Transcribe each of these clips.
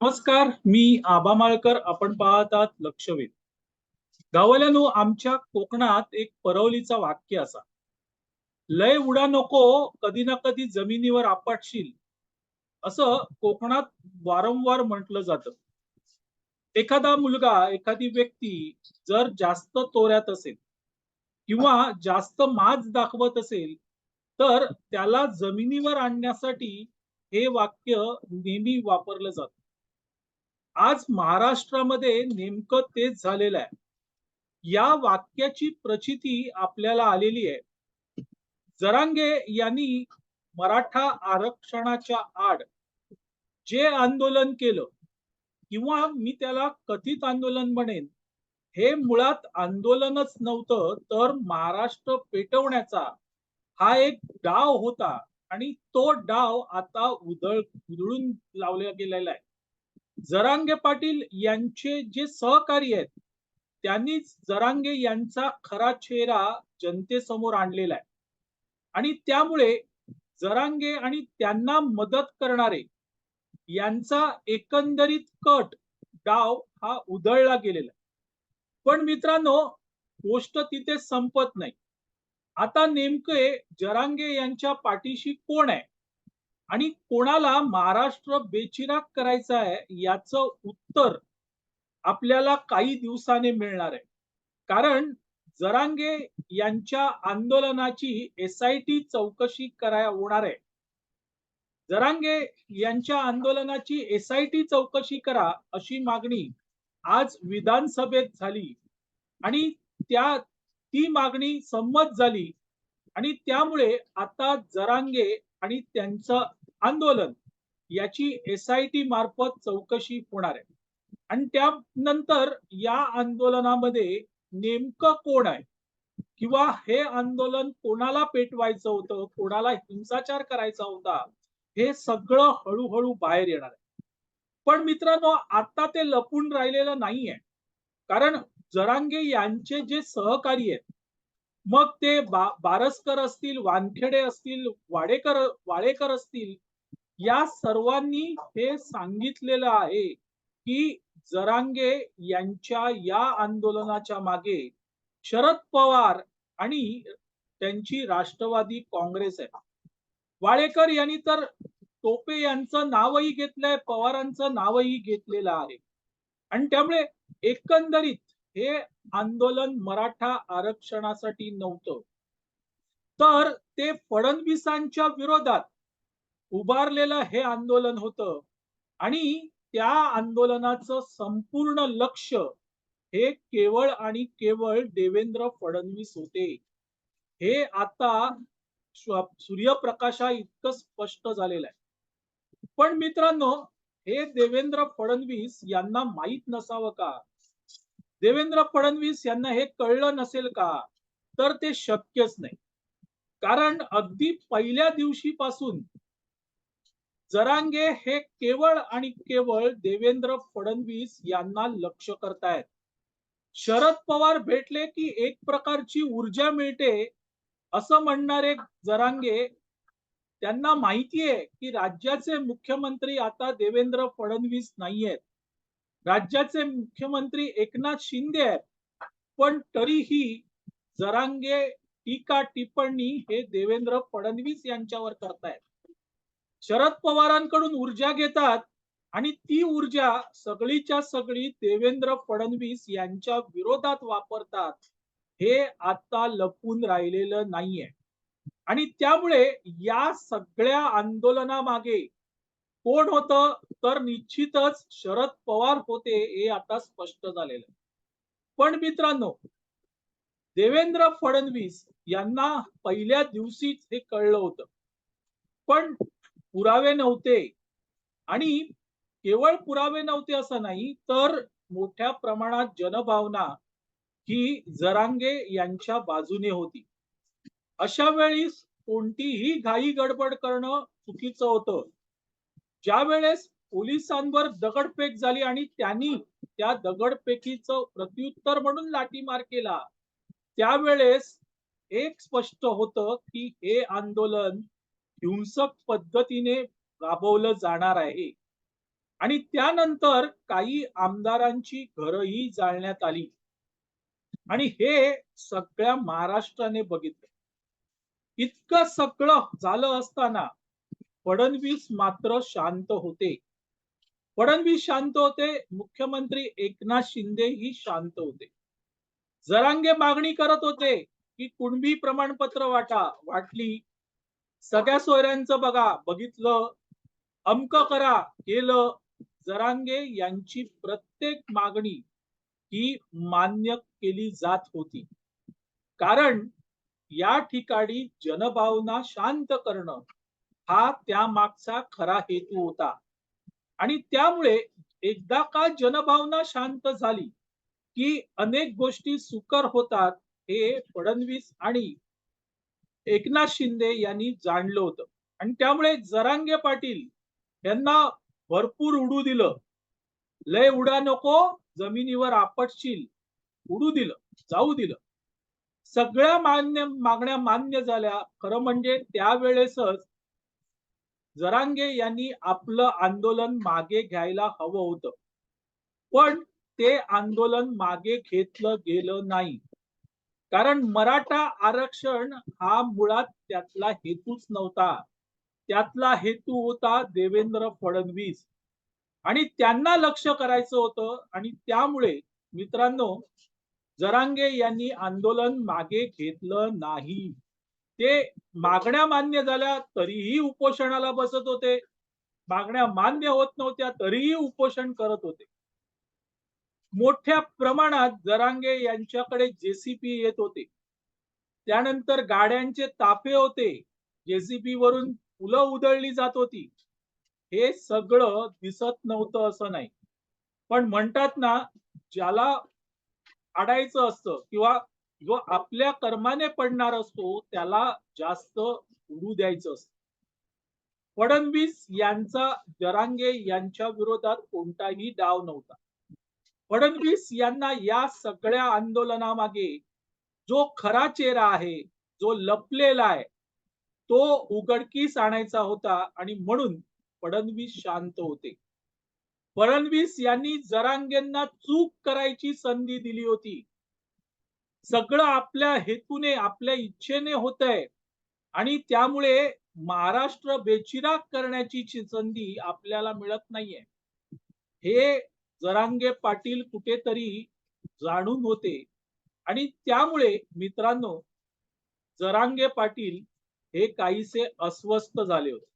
नमस्कार मी आबा माळकर. आपण पाहतात लक्षवेध. गावल्यानो आमच्या कोकणात एक परवलीचा वाक्य असा. लय उडा नको कधी ना कधी जमिनीवर आपटशील. असं कोकणात वारंवार म्हटलं जात. एखादा मुलगा एखादी व्यक्ती जर जास्त तोऱ्यात असेल किंवा जास्त माज दाखवत असेल तर त्याला जमिनीवर आणण्यासाठी हे वाक्य नेहमी वापरलं जातं. आज महाराष्ट्रामध्ये नेमकं तेच झालेलं आहे. या वाक्याची प्रचिती आपल्याला आलेली आहे. जरांगे यांनी मराठा आरक्षणाच्या आड जे आंदोलन केलं किंवा मी त्याला कथित आंदोलन म्हणेन हे मुळात आंदोलनच नव्हतं तर महाराष्ट्र पेटवण्याचा हा एक डाव होता आणि तो डाव आता उधळ उधळून लावला गेलेला आहे. जरांगे पाटील यांचे जे सहकारी आहेत त्यांनीच जरांगे यांचा खरा चेहरा जनतेसमोर आणलेला आहे. आणि त्यामुळे जरांगे आणि त्यांना मदत करणारे यांचा एकंदरीत कट डाव हा उधळला गेलेला आहे. पण मित्रांनो गोष्ट तिथे संपत नाही. आता नेमके जरांगे यांच्या पाठीशी कोण आहे? आणि कोणाला महाराष्ट्र बेचिराग करायचा आहे याचं उत्तर आपल्याला काही दिवसाने मिळणार आहे. कारण जरांगे यांच्या आंदोलनाची एस आय टी चौकशी कराय होणार आहे. जरांगे यांच्या आंदोलनाची एस आय टी चौकशी करा अशी मागणी आज विधानसभेत झाली. आणि त्या ती मागणी संमत झाली. आणि त्यामुळे आता जरांगे आणि त्यांचं आंदोलन याची एस आय टी मार्फत चौकशी होणार आहे. आणि त्यानंतर या आंदोलनामध्ये नेमकं कोण आहे? किंवा हे आंदोलन कोणाला पेटवायचं होतं? कोणाला हिंसाचार करायचा होता? हे सगळं हळूहळू बाहेर येणार आहे. पण मित्रांनो आता ते लपून राहिलेलं नाहीये. कारण जरांगे यांचे जे सहकारी आहेत मग ते बा बारसकर असतील वानखेडे असतील वाडेकर वाळेकर असतील या सर्वांनी हे सांगितलेलं आहे की जरांगे यांच्या या आंदोलनाच्या मागे शरद पवार आणि त्यांची राष्ट्रवादी काँग्रेस आहे. वाळेकर यांनी तर टोपे यांचं नावही घेतलंय पवारांचं नावही घेतलेलं आहे. आणि त्यामुळे एकंदरीत हे आंदोलन मराठा आरक्षणासाठी नव्हतं. तर ते फडणवीसांच्या विरोधात उभारलेलं हे आंदोलन होतं. आणि त्या आंदोलनाचं संपूर्ण लक्ष हे केवळ आणि केवळ देवेंद्र फडणवीस होते. हे आता सूर्यप्रकाशा इतकं स्पष्ट झालेलं आहे. पण मित्रांनो हे देवेंद्र फडणवीस यांना माहीत नसावं का? देवेंद्र फडणवीस यांना हे कळलं नसेल का? तर ते शक्यच नाही. कारण अगदी पहिल्या दिवशीपासून जरांगे हे केवळ आणि केवळ देवेंद्र फडणवीस यांना लक्ष करतायत. शरद पवार भेटले की एक प्रकारची ऊर्जा मिळते असं म्हणणारे जरांगे त्यांना माहिती आहे की राज्याचे मुख्यमंत्री आता देवेंद्र फडणवीस नाहीयेत. राज्याचे मुख्यमंत्री एकनाथ शिंदे आहेत पण तरीही जरांगे टीका टिप्पणी हे देवेंद्र फडणवीस यांच्यावर करतायत. शरद पवारांकडून ऊर्जा घेतात आणि ती ऊर्जा सगळीच्या सगळी देवेंद्र फडणवीस यांच्या विरोधात वापरतात हे आता लपून राहिलेलं नाहीये. आणि त्यामुळे या सगळ्या आंदोलनामागे कोण होत? तर निश्चितच शरद पवार होते हे आता स्पष्ट झालेलं. पण मित्रांनो देवेंद्र फडणवीस यांना पहिल्या दिवशीच हे कळलं होतं. पण पुरावे नव्हते. आणि केवळ पुरावे नव्हते असं नाही तर मोठ्या प्रमाणात जनभावना ही जरांगे यांच्या बाजूने होती. अशा वेळी कोणतीही घाई गडबड करणं चुकीचं होतं. ज्या वेळेस पोलिसांवर दगडफेक झाली आणि त्यांनी त्या दगडफेकीचं प्रत्युत्तर म्हणून लाठीमार केला त्यावेळेस एक स्पष्ट होतं की हे आंदोलन हिंसक पद्धतीने राबवलं जाणार आहे. आणि त्यानंतर काही आमदारांची घरही जाळण्यात आली. आणि हे सगळ्या महाराष्ट्राने बघितलं. इतकं सगळं झालं असताना फडणवीस मात्र शांत होते. फडणवीस शांत होते मुख्यमंत्री एकनाथ शिंदे ही शांत होते. जरांगे मागणी करत होते की कुणबी प्रमाणपत्र वाटा वाटली सगळ्या सोयऱ्यांचं बघा बघितलं अमक करा केलं. जरांगे यांची प्रत्येक मागणी ही मान्य केली जात होती. कारण या ठिकाणी जनभावना शांत करणं हा त्या मागचा खरा हेतू होता. आणि त्यामुळे एकदा का जनभावना शांत झाली की अनेक गोष्टी सुकर होतात हे फडणवीस आणि एकनाथ शिंदे यांनी जाणलं होतं. आणि त्यामुळे जरांगे पाटील यांना भरपूर उडू दिलं. लय उडा नको जमिनीवर आपटशील उडू दिलं जाऊ दिलं. सगळ्या मान्य मागण्या मान्य झाल्या. खरं म्हणजे त्यावेळेसच जरांगे यांनी आपलं आंदोलन मागे घ्यायला हवं होतं. पण ते आंदोलन मागे घेतलं गेलं नाही. कारण मराठा आरक्षण हा मुळात त्यातला हेतूच नव्हता. त्यातला हेतू होता देवेंद्र फडणवीस. आणि त्यांना लक्ष करायचं होतं आणि त्यामुळे मित्रांनो जरांगे यांनी आंदोलन मागे घेतलं नाही. ते मागण्या मान्य झाल्या तरीही उपोषणाला बसत होते. मागण्या मान्य होत नव्हत्या तरीही उपोषण करत होते. मोठ्या प्रमाणात जरांगे यांच्याकडे जेसीपी येत होते. त्यानंतर गाड्यांचे ताफे होते. जेसीपी वरून फुलं उधळली जात होती. हे सगळं दिसत नव्हतं असं नाही. पण म्हणतात ना ज्याला अडायचं असतं किंवा जो आपल्या कर्माने पडणार असतो त्याला जास्त उडू द्यायचं असतं. फडणवीस यांचा जरांगे यांच्या विरोधात कोणताही डाव नव्हता. फडणवीस यांना या सगळ्या आंदोलनामागे जो खरा चेहरा आहे जो लपलेला आहे तो उघडकीस आणायचा होता आणि म्हणून फडणवीस शांत होते. फडणवीस यांनी जरांगेंना चूक करायची संधी दिली होती. सगळं आपल्या हेतूने आपल्या इच्छेने होत आहे आणि त्यामुळे महाराष्ट्र बेचिराग करण्याची संधी आपल्याला मिळत नाहीये. हे जरांगे पाटील कुठेतरी जाणून होते. आणि त्यामुळे मित्रांनो जरांगे पाटील हे काहीसे अस्वस्थ झाले होते.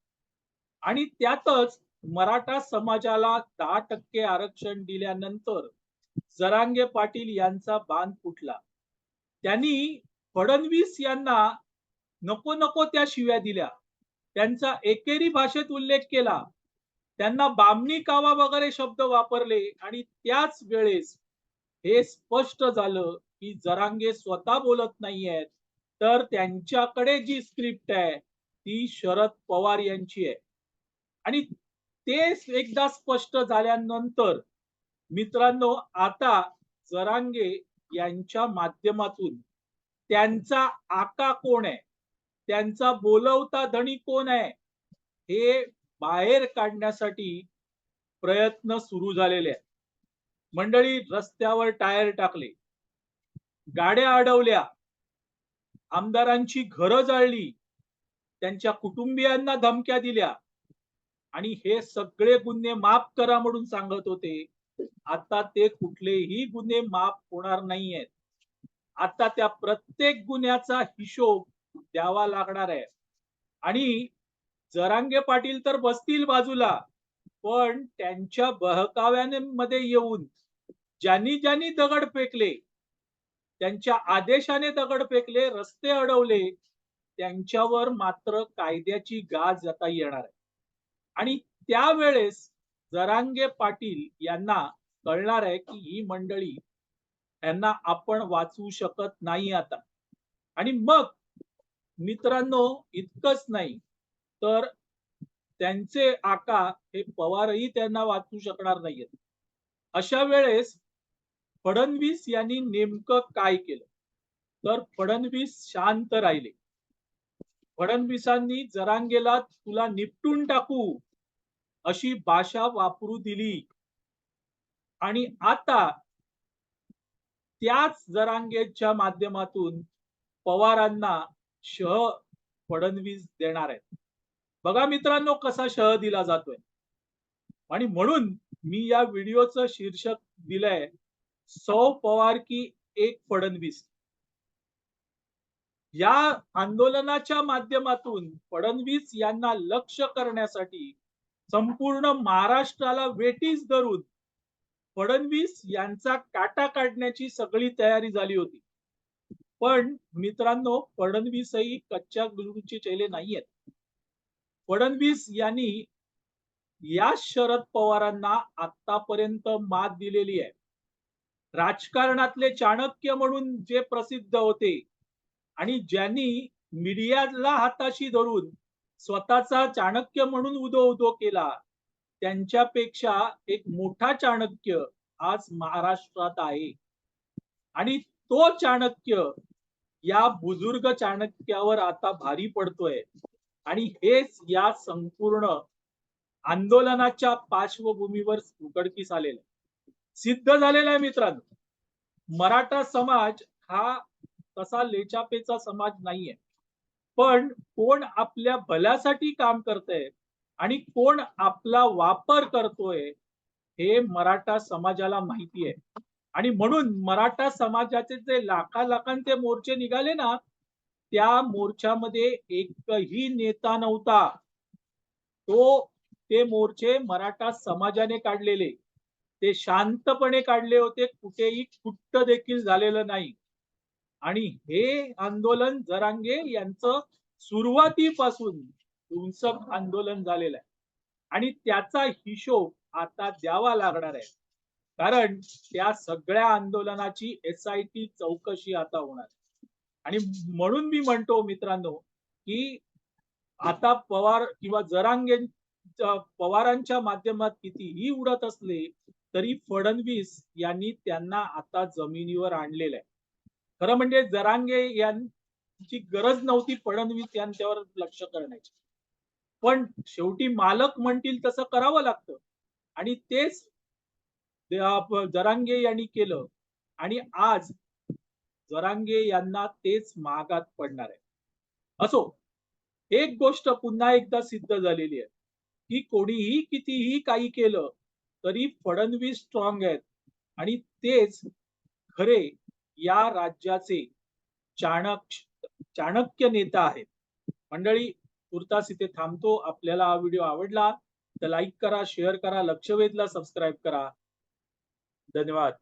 आणि त्यातच मराठा समाजाला दहा टक्के आरक्षण दिल्यानंतर जरांगे पाटील यांचा बांध फुटला. त्यांनी फडणवीस यांना नको नको त्या शिव्या दिल्या. त्यांचा एकेरी भाषेत उल्लेख केला. त्यांना बामणी कावा वगैरे शब्द वापरले आणि त्याच वेळेस हे स्पष्ट झालं की जरांगे स्वतः बोलत नाहीयेत तर त्यांच्याकडे जी स्क्रिप्ट आहे ती शरद पवार यांची आहे. आणि ते एकदा स्पष्ट झाल्यानंतर मित्रांनो आता जरांगे यांच्या माध्यमातून त्यांचा आका कोण आहे? त्यांचा बोलवता धणी कोण आहे? हे बाहेर काढण्यासाठी प्रयत्न सुरू झालेले आहेत. मंडळी रस्त्यावर टायर टाकले. गाड्या अडवल्या. आमदारांची घरं जाळली. त्यांच्या कुटुंबियांना धमक्या दिल्या. आणि हे सगळे गुन्हे माफ करा म्हणून सांगत होते. आता ते कुठलेही गुन्हे माफ होणार नाहीयेत. आता त्या प्रत्येक गुन्ह्याचा हिशोब द्यावा लागणार आहे. आणि जरांगे पाटील तर बसतील बाजूला पण त्यांच्या बहकाव्यामध्ये येऊन ज्यांनी ज्यांनी दगड फेकले त्यांच्या आदेशाने दगड फेकले रस्ते अडवले त्यांच्यावर मात्र कायद्याची गाज आता येणार आहे. आणि त्यावेळेस जरांगे पाटील यांना कळणार आहे की ही मंडळी यांना आपण वाचवू शकत नाही आता. आणि मग मित्रांनो इतकंच नाही तर त्यांचे आका हे पवारही त्यांना वाचू शकणार नाहीयेत. अशा वेळेस फडणवीस यांनी नेमकं काय केलं? तर फडणवीस शांत राहिले. फडणवीसांनी जरांगेला तुला निपटून टाकू अशी भाषा वापरू दिली. आणि आता त्याच जरांगेच्या माध्यमातून पवारांना शह फडणवीस देणार आहेत. बघा मित्रांनो कसा शह दिला जातोय. आणि म्हणून मी या व्हिडिओचं शीर्षक दिलंय सौ पवार की एक फडणवीस. या आंदोलनाच्या माध्यमातून फडणवीस यांना लक्ष करण्यासाठी संपूर्ण महाराष्ट्राला वेटीस धरून फडणवीस यांचा काटा काढण्याची सगळी तयारी झाली होती. पण मित्रांनो फडणवीसही कच्च्या गुरुची चेले नाहीयेत. फडणवीस यांनी या शरद पवारांना आतापर्यंत मात दिलेली आहे. राजकारणातले चाणक्य म्हणून जे प्रसिद्ध होते आणि ज्यांनी मीडियाला हाताशी धरून स्वतःचा चाणक्य म्हणून उदो उदो केला त्यांच्यापेक्षा एक मोठा चाणक्य आज महाराष्ट्रात आहे. आणि तो चाणक्य या बुजुर्ग चाणक्यावर आता भारी पडतोय. आणि हेच या संपूर्ण आंदोलनाच्या पार्श्वभूमीवर उघडकीस आलेलं आहे. सिद्ध झालेला आहे मित्रांनो. मराठा समाज हा तसा लेचापेचा समाज नाहीये. पण कोण आपल्या भल्यासाठी काम करतय आणि कोण आपला वापर करतोय हे मराठा समाजाला माहिती आहे. आणि म्हणून मराठा समाजाचे जे लाखा लाखांचे मोर्चे निघाले ना त्या मोर्चामध्ये एकही नेता नव्हता. तो ते मोर्चे मराठा समाजाने काढलेले. ते शांतपणे काढले होते कुठेही कुट्ट देखील झालेलं नाही. आणि हे आंदोलन जरांगे यांचं सुरुवातीपासून हिंसक आंदोलन झालेलं आहे. आणि त्याचा हिशोब आता द्यावा लागणार आहे. कारण त्या सगळ्या आंदोलनाची एस आय टी चौकशी आता होणार आहे. आणि म्हणून मी म्हणतो मित्रांनो की आता पवार किंवा जरांगे पवारांच्या माध्यमात कितीही उडत असले तरी फडणवीस यांनी त्यांना आता जमिनीवर आणलेलं आहे. खरं म्हणजे जरांगे यांची गरज नव्हती फडणवीस यांच्यावर लक्ष करण्याची. पण शेवटी मालक म्हणतील तसं करावं लागतं. आणि तेच जरांगे यांनी केलं. आणि आज जरांगे यांना तेच महागात पडणार आहे. असो एक गोष्ट पुन्हा एकदा सिद्ध झालेली आहे. की कोणीही कितीही काही केलं तरी फडणवीस स्ट्रॉंग आहेत. आणि तेच खरे या राज्याचे चाणक चाणक्य नेता आहेत. मंडळी तुर्तास इथे थांबतो. आपल्याला हा व्हिडिओ आवडला तर लाईक करा शेअर करा लक्ष वेधला सबस्क्राईब करा. धन्यवाद.